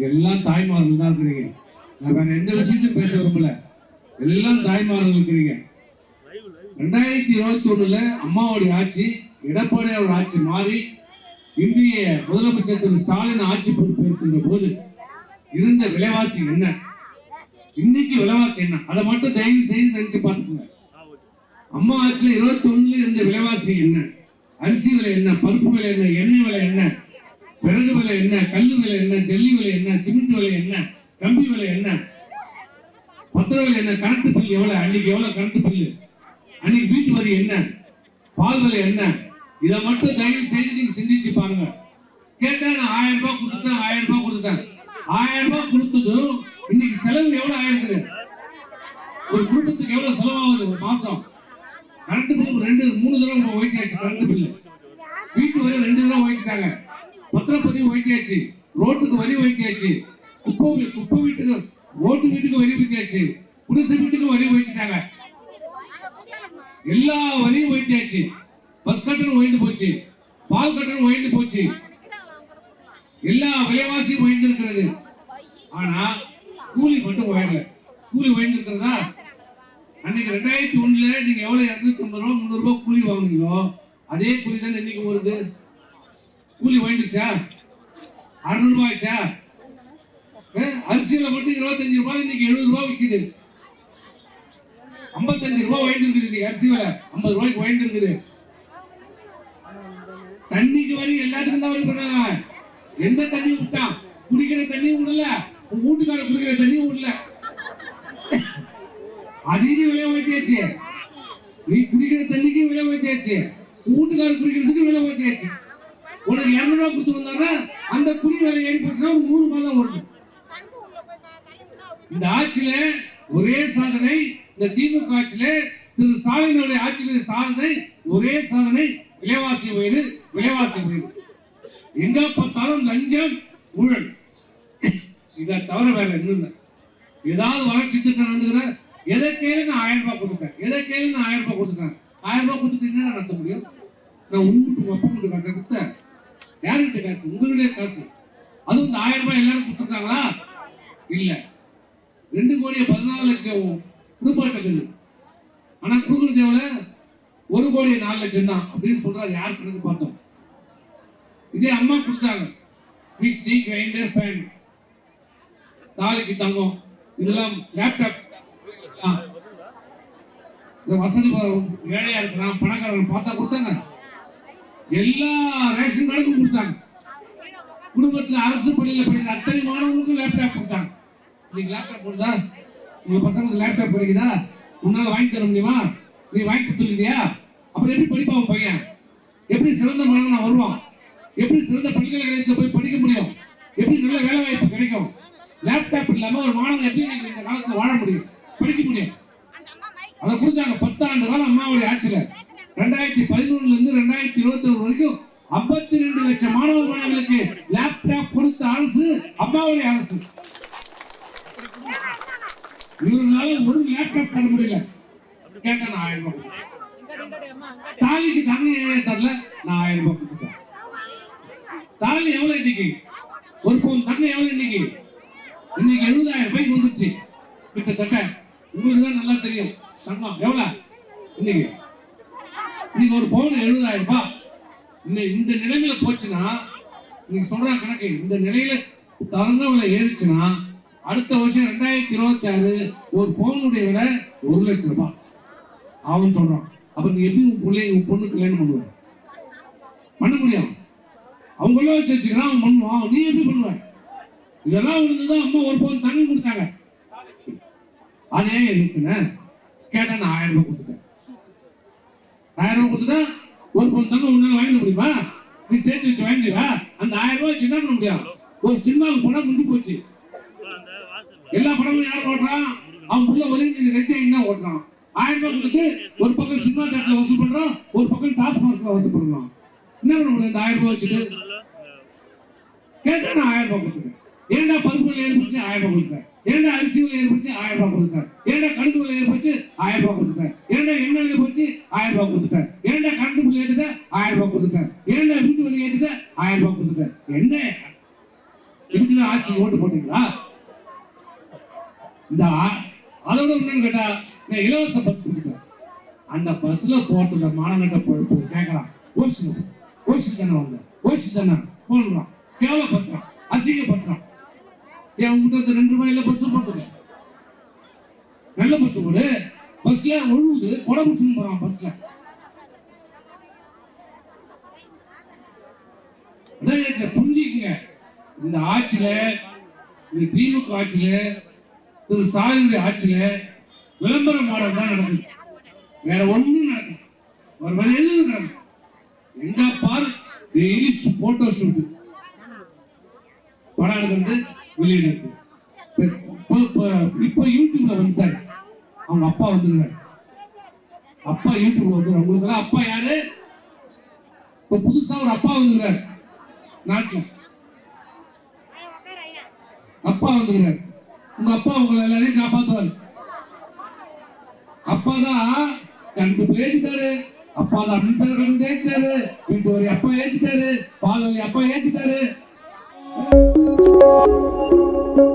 எல்லாம் தாய்மார்கள் தான் இருக்கிறீங்க. நான் வேற எந்த விஷயத்தையும் பேச விரும்பல. எல்லாம் தாய்மார்கள் இருக்கிறீங்க. ரெண்டாயிரத்தி இருபத்தி ஒண்ணுல அம்மாவுடைய ஆட்சி எடப்பாடியார் ஆட்சி மாறி இந்திய முதலமைச்சர் திரு ஸ்டாலின் ஆட்சி பொறுப்பு இருக்கின்ற போது இருந்த விலைவாசி என்ன? இன்னைக்கு விலைவாசி என்ன? அதை மட்டும் தயவு செய்து நினைச்சு பார்த்துக்கோங்க. அம்மா ஆட்சியில இருபத்தி ஒண்ணுல இருந்த விலைவாசி என்ன? அரிசி விலை என்ன? பருப்பு விலை என்ன? எண்ணெய் விலை என்ன? விறகு விலை என்ன கல்லு விலை என்ன ஜல்லி விலை என்ன சிமெண்ட் விலை என்ன கம்பி விலை என்ன? பத்திர விலை என்ன கரண்ட் பில் எவ்வளவு? அன்னைக்கு எவ்வளவு கரண்ட் பில் அன்னைக்கு வீட்டு வரி என்ன? பால் விலை என்ன? இதை மட்டும் தயவு செய்து நீங்க சிந்திச்சு பாருங்க. கேட்டா நான் ஆயிரம் ரூபாய் கொடுத்துட்டேன் ஆயிரம் ரூபாய் கொடுத்துட்டேன். ஆயிரம் ரூபாய் கொடுத்ததும் இன்னைக்கு செலவு எவ்வளவு ஆயிருக்குது? ஒரு குடும்பத்துக்கு எவ்வளவு செலவாகுது? ஒரு மாசம். கரண்ட் பில் ரெண்டு மூணு தடவை ஆயிடுச்சு கரண்ட் பில் வீட்டு வரை ரெண்டு தடவை ஒயிட்டாங்க பத்திரப்பதிவு வைக்காச்சு ரோட்டுக்கு வரி வைக்காச்சு குப்பை குப்பை வீட்டுக்கு ஓட்டு வீட்டுக்கு வரி வைக்காச்சு குடிசை வீட்டுக்கு வரி வைக்கிட்டாங்க எல்லா வரியும் ஒயிட்டாச்சு பஸ் கட்டணம் உயர்ந்து போச்சு பால் கட்டணம் உயர்ந்து போச்சு. எல்லா விலைவாசியும் உயர்ந்திருக்கிறது ஆனா கூலி மட்டும் உயரல. கூலி உயர்ந்திருக்கிறதா? அன்னைக்கு ரெண்டாயிரத்தி ஒண்ணுல நீங்க எவ்வளவு இருநூத்தி ஐம்பது ரூபா முந்நூறு ரூபாய் கூலி வாங்குனீங்களோ அதே கூலி தான் இன்னைக்கு வருது கூலி வாங்கிடுச்சா அறுநூறு ரூபாய் ஆச்சா அரிசியில மட்டும் இருபத்தஞ்சு ரூபாய் இன்னைக்கு எழுபது ரூபாய் விக்குது. ஐம்பத்தஞ்சு ரூபாய் வாங்கிட்டு இன்னைக்கு அரிசி விலை. ஐம்பது ரூபாய்க்கு வாங்கிட்டு இருக்குது தண்ணிக்கு வரி எல்லாத்துக்கும் தான் வரி பண்ணாங்க எந்த தண்ணி விட்டான் குடிக்கிற தண்ணி விடல உன் வீட்டுக்கார குடிக்கிற தண்ணி விடல. அதையும் விலை வைத்தியாச்சு நீ குடிக்கிற தண்ணிக்கும் விலை வைத்தியாச்சு வீட்டுக்கார வீட்டுக்காரர் குடிக்கிறதுக்கு விலை வைத்தியாச்சு உனக்கு இருநூறு கொடுத்து வந்தாங்கன்னா அந்த குடி விலை ஏறி போச்சுன்னா ஒரு மூணு மாதம் ஓடும் இந்த ஆட்சியில ஒரே சாதனை இந்த திமுக ஆட்சியில திரு ஸ்டாலினுடைய ஆட்சியில சாதனை ஒரே சாதனை விலைவாசி உயர்வு விலைவாசி உயர்வு. எங்க பார்த்தாலும் லஞ்சம் ஊழல். இதை தவிர வேற இன்னும் இல்லை. ஏதாவது வளர்ச்சி திட்டம் நடந்துக்கிற எதை கேளு நான் ஆயிரம் ரூபாய் கொடுத்தேன் எதை கேளு நான் ஆயிரம் ரூபாய் கொடுத்துட்டேன் ஆயிரம் ரூபாய் கொடுத்துட்டு என்ன நடத்த முடியும்? நான் உங்களுக்கு அப்பா கொண்டு காசை கொடுத்தேன். யாருக்கிட்ட காசு உங்களுடைய காசு அதுவும் இந்த ஆயிரம் ரூபாய் எல்லாரும் கொடுத்துருக்காங்களா? இல்ல. ரெண்டு கோடியே பதினாலு லட்சம் குடும்பாட்ட பில்லு ஆனா கொடுக்குறது எவ்வளவு? ஒரு கோடியே நாலு லட்சம் தான் அப்படின்னு சொல்றாரு யார் கணக்கு பார்த்தோம். இதே அம்மா கொடுத்தாங்க. மிக்சி கிரைண்டர் ஃபேன் தாலிக்கு தங்கம். இதெல்லாம் லேப்டாப் இந்த வசதி ஏழையா இருக்கிறான் பணக்காரன் பார்த்தா கொடுத்தாங்க. எல்லா ரேஷன் கார்டுக்கும் கொடுத்தாங்க. குடும்பத்துல அரசு பள்ளியில படிக்கிற அத்தனை மாணவர்களுக்கும் லேப்டாப் கொடுத்தாங்க. நீங்க லேப்டாப் கொடுத்தா உங்க பசங்களுக்கு லேப்டாப் படிக்குதா உன்னால வாங்கி தர முடியுமா? நீ வாங்கி கொடுத்துருக்கியா அப்புறம் எப்படி படிப்பான் உன் பையன்? எப்படி சிறந்த மாணவன் வருவான்? எப்படி சிறந்த பல்கலைக்கழகத்துல போய் படிக்க முடியும்? எப்படி நல்ல வேலை வாய்ப்பு கிடைக்கும்? லேப்டாப் இல்லாம ஒரு மாணவன் எப்படி நீங்க இந்த காலத்துல வாழ முடியும்? படிக்க முடியும். அதை கொடுத்தாங்க பத்தாண்டு காலம் அம்மாவுடைய ஆட்சியில. ரெண்டாயிரத்தி பதினொன்னுல இருந்து ரெண்டாயிரத்தி இருபத்தி ஒன்று வரைக்கும் ஐம்பத்தி ரெண்டு லட்சம் மாணவ மாணவிகளுக்கு லேப்டாப் கொடுத்த அரசு அம்மாவுடைய அரசு. இவர்களால ஒரு லேப்டாப் தர முடியல. கேட்டா நான் ஆயிரம் ரூபாய் தாலிக்கு தண்ணி தரல நான் ஆயிரம் ரூபாய் கொடுத்துட்டேன். தாலி எவ்வளவு இன்னைக்கு? ஒரு பவுன் தண்ணி எவ்வளவு இன்னைக்கு? இன்னைக்கு எழுபதாயிரம் ரூபாய்க்கு வந்துருச்சு. கிட்டத்தட்ட உங்களுக்கு தான் நல்லா தெரியும். தங்கம் எவ்வளவு? இன்னைக்கு இன்னைக்கு ஒரு பவுன் எழுபதாயிரம் ரூபாய். இன்னை- இந்த நிலைமையில போச்சுன்னா இன்னைக்கு சொல்றாங்க கணக்கு இந்த நிலையில தங்க விலை ஏறிச்சுன்னா அடுத்த வருஷம் ரெண்டாயிரத்தி இருபத்தி ஆறு ஒரு பவுனுடைய விலை ஒரு லட்சம் ரூபாய். அவன் சொல்றான். அப்ப நீ எப்படி உன் பிள்ளை உன் பொண்ணு கல்யாணம் பண்ணுவ? பண்ண முடியும். அவங்களும் வச்சு வச்சுக்கிறான் அவன் பண்ணுவான். நீ எப்படி பண்ணுவ? இதெல்லாம் உனக்குதான் அம்மா ஒரு பவுன் தண்ணி கொடுத்தாங்க. அதே இருக்குன்னு கேட்டா நான் ஆயிரம் ரூபாய் கொடுத்துட்டேன். ஆயிரம் ரூபாய் கொடுத்துட்டா ஒரு பொண்ணு தங்க உன்னால வாங்கிட முடியுமா? நீ சேர்த்து வச்சு வாங்கிடுவா அந்த ஆயிரம் ரூபாய் வச்சு என்ன பண்ண முடியும்? ஒரு சினிமாவுக்கு படம் முடிஞ்சு போச்சு. எல்லா படமும் யார் ஓட்டுறான் அவன் உள்ள ஒதுங்கி ரசிகன் தான் ஓட்டுறான் ஆயிரம் ரூபாய் கொடுத்து ஒரு பக்கம் சினிமா தேட்டர்ல வசூல் பண்றோம் ஒரு பக்கம் டாஸ்மார்க்ல வசூல் பண்றோம் என்ன பண்ண முடியும் இந்த ஆயிரம் ரூபாய் வச்சுட்டு? கேட்டா நான் ஆயிரம் ரூபாய் கொடுத்துருக்கேன் ஏண்டா பருப்பு விலை ஏற்படுச்சு ஆயிரம் ரூபாய் கொடுத்தேன் ஏன்டா அரிசி விலை ஏற்படுச்சு ஆயிரம் ரூபாய் கொடுத்தேன் ஏன்டா கடுகு ஏற்படுச்சு ஆயிரம் ரூபாய் கொடுத்தேன் ஏன்டா எண்ணெய் விலை போச்சு ஆயிரம் ரூபாய் கொடுத்துட்டேன் ஏன்டா கரண்ட் பில் ஏத்துட்ட ஆயிரம் ரூபாய் கொடுத்துட்டேன் ஏன்டா வீட்டு வரி ஏத்துட்ட ஆயிரம் ரூபாய் கொடுத்துட்டேன் என்ன இதுக்குதான் ஆட்சி ஓட்டு போட்டீங்களா? இந்த அளவு என்னன்னு கேட்டா நான் இலவச பஸ் கொடுக்குறேன் அந்த பஸ்ல போட்டுள்ள மானங்கட்ட பொழுப்பு கேட்கலாம். ஓசி ஓசி தானே வாங்க ஓசி தானே? போடுறான் கேவலப்படுறான் அசிங்கப்படுறான் ஏன் உங்ககிட்ட இந்த ரெண்டு ரூபாயில பஸ் போட்டுருக்கேன் நல்ல பஸ் போடு பஸ்ல ஒழுகுது. கொடை புடிச்சுன்னு போறான் பஸ்ல அதான் எனக்கு புரிஞ்சுக்குங்க. இந்த ஆட்சியில இந்த திமுக ஆட்சியில திரு ஸ்டாலினுடைய ஆட்சியில விளம்பர மாடல் தான் நடக்குது. வேற ஒண்ணும் நடக்கும் ஒரு வேலை எதுவும் நடக்கும் எங்க பாரு? டெய்லி போட்டோ ஷூட் படம் எடுக்கிறது வெளியிடுது. இப்ப- யூடியூப்ல வந்துட்டாரு அவங்க அப்பா வந்துருக்காரு. அப்பா யூடியூப்ல வந்து உங்களுக்கு எல்லாம் அப்பா யாரு? இப்ப புதுசா ஒரு அப்பா வந்துருக்காரு. நாட்டில் அப்பா வந்துருக்காரு. உங்க அப்பா உங்களை எல்லாரையும் காப்பாத்துவாரு. அப்பா தான் கண்டு பேசிட்டாரு அப்பா தான் மின்சார கண்டு ஏத்திட்டாரு. வீட்டு வரி அப்பா ஏற்றிட்டாரு பால் வரி அப்பா ஏற்றிட்டாரு Thank you.